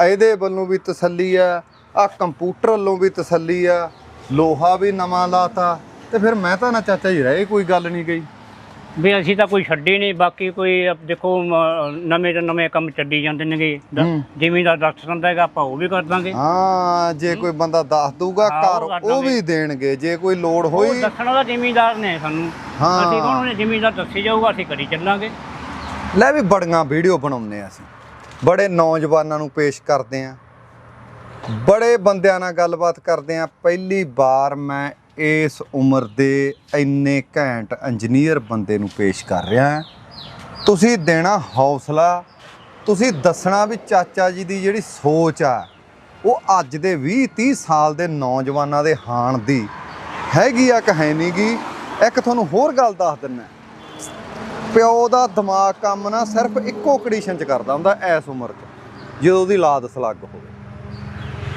ਇਹਦੇ ਵੱਲੋਂ ਵੀ ਤਸੱਲੀ ਆ ਆ ਕੰਪਿਊਟਰ ਵੱਲੋਂ ਵੀ ਤਸੱਲੀ ਆ ਲੋਹਾ ਵੀ ਨਵਾਂ ਲਾਤਾ ਤੇ ਫਿਰ ਮੈਂ ਤਾਂ ਨਾ ਚਾਚਾ ਜੀ ਰਹੇ ਕੋਈ ਗੱਲ ਨਹੀਂ ਗਈ। ਵੀ ਅਸੀਂ ਤਾਂ ਕੋਈ ਛੱਡੀ ਨਹੀਂ ਬਾਕੀ ਕੋਈ ਅਹ ਦੇਖੋ ਮ, ਨਵੇਂ ਤੋਂ ਨਵੇਂ ਕੰਮ ਚੱਡੀ ਜਾਂਦੇ ਨੇਗੇ। ਦ- ਹੂੰ। ਜ਼ਿਮੀਂਦਾਰ ਦੱਸ ਦਿੰਦਾ ਹੈਗਾ ਆਪਾਂ ਉਹ ਵੀ ਕਰ ਦਾਂਗੇ। ਹਾਂ ਜੇ ਕੋਈ ਬੰਦਾ ਦੱਸ ਦੂਗਾ ਹਾਂ, ਘਰ ਉਹ ਕਰ ਉਹ ਵੀ। ਦੇਣਗੇ ਜੇ ਕੋਈ ਲੋੜ ਉਹ ਹੋਈ। ਦੱਸਣ ਵਾਲਾ ਜ਼ਿਮੀਂਦਾਰ ਨੇ ਸਾਨੂੰ। ਹਾਂ। ਅਸੀਂ ਕੌਣ ਨੇ? ਜ਼ਿਮੀਂਦਾਰ ਦੱਸੀ ਜਾਊਗਾ ਅਸੀਂ ਕਰੀ ਚੱਲਾਂਗੇ। ਲੈ ਵੀ ਬੜੀਆਂ ਵੀਡੀਓ ਬਣਾਉਂਦੇ ਆ ਅਸੀਂ। ਬੜੇ ਨੌਜਵਾਨਾਂ ਨੂੰ ਪੇਸ਼ ਕਰਦੇ ਆ। ਬੜੇ ਬੰਦਿਆਂ ਨਾਲ ਗੱਲਬਾਤ ਕਰਦੇ ਆ। ਪਹਿਲੀ ਵਾਰ ਮੈਂ ਇਸ ਉਮਰ ਦੇ ਇੰਨੇ ਘੈਂਟ ਇੰਜੀਨੀਅਰ ਬੰਦੇ ਨੂੰ ਪੇਸ਼ ਕਰ ਰਿਹਾ ਤੁਸੀਂ ਦੇਣਾ ਹੌਸਲਾ, ਤੁਸੀਂ ਦੱਸਣਾ ਵੀ ਚਾਚਾ ਜੀ ਦੀ ਜਿਹੜੀ ਸੋਚ ਆ, ਉਹ ਅੱਜ ਦੇ 20 30 ਸਾਲ ਦੇ ਨੌਜਵਾਨਾਂ ਦੇ ਹਾਣ ਦੀ ਹੈਗੀ ਆ ਕਿ ਹੈ ਨੀ ਗੀ? ਇੱਕ ਤੁਹਾਨੂੰ ਹੋਰ ਗੱਲ ਦੱਸ ਦਿੰਨਾ ਪਿਓ ਦਾ ਦਿਮਾਗ ਕੰਮ ਨਾ ਸਿਰਫ ਇੱਕੋ ਕੰਡੀਸ਼ਨ 'ਚ ਕਰਦਾ ਹੁੰਦਾ ਐਸ ਉਮਰ 'ਚ, ਜਦੋਂ ਉਹਦੀ ਲਾਦ ਸਲੱਗ ਹੋਵੇ।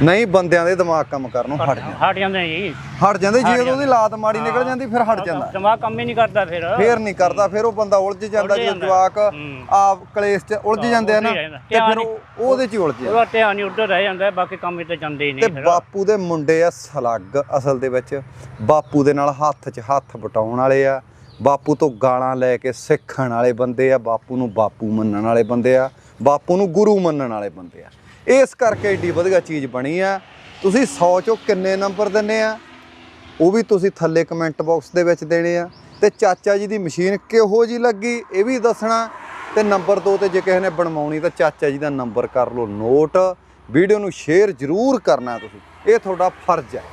ਨਹੀਂ ਬੰਦਿਆਂ ਦੇ ਦਿਮਾਗ ਕੰਮ ਕਰਨੋਂ ਹਟ ਜਾਂਦੇ ਹਟ ਜਾਂਦੇ ਨੇ ਜੀ। ਹਟ ਜਾਂਦੇ ਜੇ ਉਹਦੀ। ਲਾਦ ਮਾੜੀ ਨਿਕਲ ਜਾਂਦੀ ਫਿਰ ਹਟ ਜਾਂਦਾ। ਦਿਮਾਗ ਕੰਮ ਹੀ ਨਹੀਂ ਕਰਦਾ ਫਿਰ। ਫੇਰ ਨਹੀਂ ਕਰਦਾ ਫਿਰ ਉਹ ਬੰਦਾ ਉਲਝ ਜਾਂਦਾ ਜਾਂਦਾ। ਜਵਾਕ। ਆਪ ਕਲੇਸ਼ 'ਚ ਉਲਝ ਜਾਂਦੇ ਆ ਨਾ। ਤੇ ਫਿਰ ਉਹਦੇ 'ਚ ਹੀ ਉਲਝ ਜਾਂਦਾ। ਉਹਦਾ ਧਿਆਨ ਹੀ ਉੱਧਰ ਰਹਿ ਜਾਂਦਾ ਬਾਕੀ ਕੰਮ ਤਾਂ ਜਾਂਦੇ ਹੀ ਨਹੀਂ ਫਿਰ। ਬਾਪੂ ਦੇ ਮੁੰਡੇ ਆ ਸਲੱਗ ਅਸਲ ਦੇ ਵਿੱਚ। ਬਾਪੂ ਦੇ ਨਾਲ ਹੱਥ 'ਚ ਹੱਥ ਵਟਾਉਣ ਵਾਲੇ ਆ। ਬਾਪੂ ਤੋਂ ਗਾਲਾਂ ਲੈ ਕੇ ਸਿੱਖਣ ਵਾਲੇ ਬੰਦੇ ਆ। ਬਾਪੂ ਨੂੰ ਬਾਪੂ ਮੰਨਣ ਵਾਲੇ ਬੰਦੇ ਆ। ਬਾਪੂ ਨੂੰ ਗੁਰੂ ਮੰਨਣ ਵਾਲੇ ਬੰਦੇ ਆ। ਇਸ ਕਰਕੇ ਏਡੀ ਵਧੀਆ ਚੀਜ਼ ਬਣੀ ਆ। ਤੁਸੀਂ 100 ਚੋਂ ਕਿੰਨੇ ਨੰਬਰ ਦਿੰਨੇ ਆ? ਉਹ ਵੀ ਤੁਸੀਂ ਥੱਲੇ ਕਮੈਂਟ ਬਾਕਸ ਦੇ ਵਿੱਚ ਦੇਣੇ ਆ। ਤੇ ਚਾਚਾ ਜੀ ਦੀ ਮਸ਼ੀਨ ਕਿਹੋ ਜੀ ਲੱਗੀ, ਇਹ ਵੀ ਦੱਸਣਾ। ਤੇ ਨੰਬਰ 2 ਤੇ ਜੇ ਕਿਸੇ ਨੇ ਬਣਵਾਉਣੀ ਤਾਂ ਚਾਚਾ ਜੀ ਦਾ ਨੰਬਰ ਕਰ ਲਓ ਨੋਟ। ਵੀਡੀਓ ਨੂੰ ਸ਼ੇਅਰ ਜ਼ਰੂਰ ਕਰਨਾ ਤੁਸੀਂ। ਇਹ ਤੁਹਾਡਾ ਫਰਜ਼ ਹੈ।